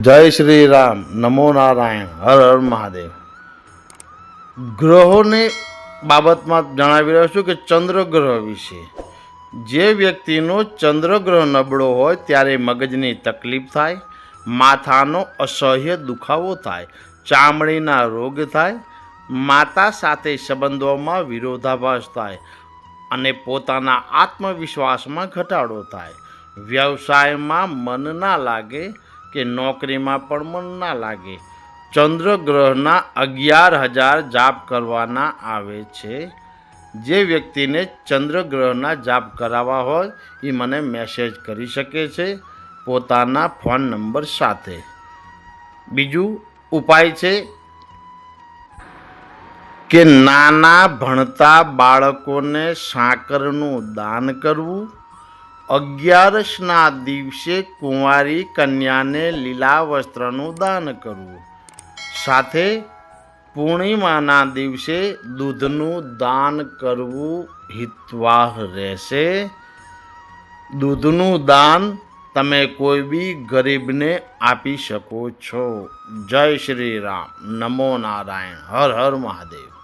જય શ્રી રામ. નમો નારાયણ. હર હર મહાદેવ. ગ્રહોની બાબતમાં જણાવી રહ્યો છું કે ચંદ્રગ્રહ વિશે. જે વ્યક્તિનો ચંદ્રગ્રહ નબળો હોય ત્યારે મગજની તકલીફ થાય, માથાનો અસહ્ય દુખાવો થાય, ચામડીના રોગ થાય, માતા સાથે સંબંધોમાં વિરોધાભાસ થાય અને પોતાના આત્મવિશ્વાસમાં ઘટાડો થાય. વ્યવસાયમાં મન ના લાગે કે નોકરીમાં પણ મન ના લાગે. ચંદ્રગ્રહના અગિયાર હજાર જાપ કરવાના આવે છે. જે વ્યક્તિને ચંદ્રગ્રહના જાપ કરાવવા હોય, એ મને મેસેજ કરી શકે છે પોતાના ફોન નંબર સાથે. બીજું ઉપાય છે કે નાના ભણતા બાળકોને સાકરનું દાન કરવું. અગિયારસના દિવસે કુંવારી કન્યાને લીલા વસ્ત્રનું દાન કરવું. સાથે પૂર્ણિમાના દિવસે દૂધનું દાન કરવું હિતવાહ રહેશે. દૂધનું દાન તમે કોઈ બી ગરીબને આપી શકો છો. જય શ્રી રામ. નમો નારાયણ. હર હર મહાદેવ.